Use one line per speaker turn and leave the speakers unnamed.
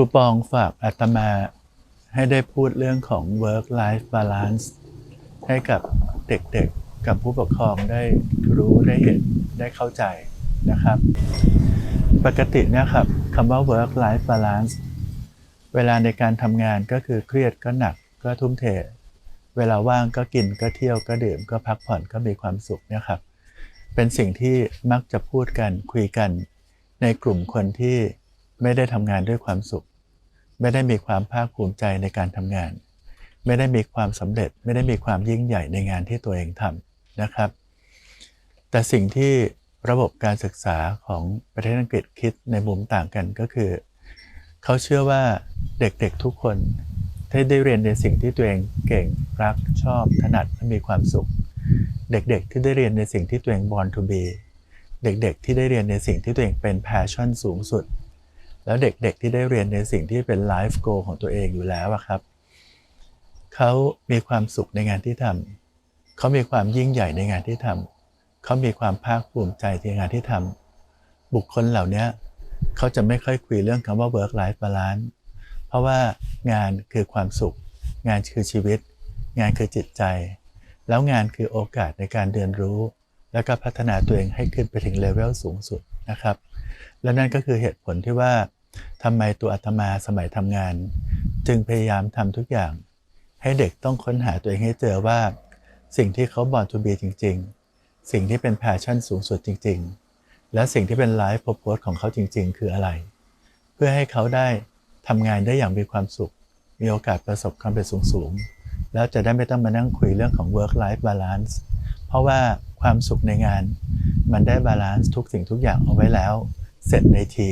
รูปองฝากอาตมาให้ได้พูดเรื่องของ work life balance ให้กับเด็กๆ กับผู้ปกครองได้รู้ได้เห็นได้เข้าใจนะครับ ปกติเนี่ยครับคำว่า work life balance เวลาในการทำงานก็คือเครียดก็หนักก็ทุ่มเท เวลาว่างก็กินก็เที่ยวก็ดื่มก็พักผ่อนก็มีความสุขเนี่ยครับ เป็นสิ่งที่มักจะพูดกันคุยกันในกลุ่มคนที่ไม่ได้ทำงานด้วยความสุข ไม่ได้มีความภาคภูมิใจในการทำงาน ไม่ได้มีความสำเร็จ ไม่ได้มีความยิ่งใหญ่ในงานที่ตัวเองทำนะครับ แต่สิ่งที่ระบบการศึกษาของประเทศอังกฤษคิดในมุมต่างกันก็คือ เขาเชื่อว่าเด็กๆทุกคนที่ได้เรียนในสิ่งที่ตัวเองเก่งรักชอบถนัดและมีความสุข เด็กๆที่ได้เรียนในสิ่งที่ตัวเอง born to be เด็กๆ ที่ได้เรียนในสิ่งที่ตัวเองเป็น passion สูงสุด แล้วเด็กๆที่ได้เรียนในสิ่งที่เป็น life goal ของตัวเองอยู่แล้วครับเขามีความสุขในงานที่ทำเขามีความยิ่งใหญ่ในงานที่ทำเขามีความภาคภูมิใจในงานที่ทำบุคคลเหล่านี้เขาจะไม่ค่อยคุยเรื่องคำว่า work life balance เพราะว่างานคือความสุข งานคือชีวิต งานคือจิตใจ แล้วงานคือโอกาสในการเรียนรู้ แล้วก็พัฒนาตัวเองให้ขึ้นไปถึงเลเวลสูงสุดนะครับ และนั่นก็คือเหตุผลที่ว่า ทำไมตัวอาตมาสมัยทำงาน จึงพยายามทำทุกอย่าง ให้เด็กต้องค้นหาตัวเองให้เจอว่า สิ่งที่เขาบอ r ทูบีจริง ๆ สิ่งที่เป็นแพชชั่นสูงสุดจริง ๆ และสิ่งที่เป็นไลฟ์โพสของเขาจริง ๆ คืออะไร เพื่อให้เขาได้ทำงานได้อย่างมีความสุข มีโอกาสประสบความเป็นสูงๆแล้วจะได้ไม่ต้องมานั่งคุยเรื่องของ work life balance เพราะว่าความสุขในงาน มันได้บาลานซ์ทุกสิ่งทุกอย่างเอาไว้แล้ว เสร็จในที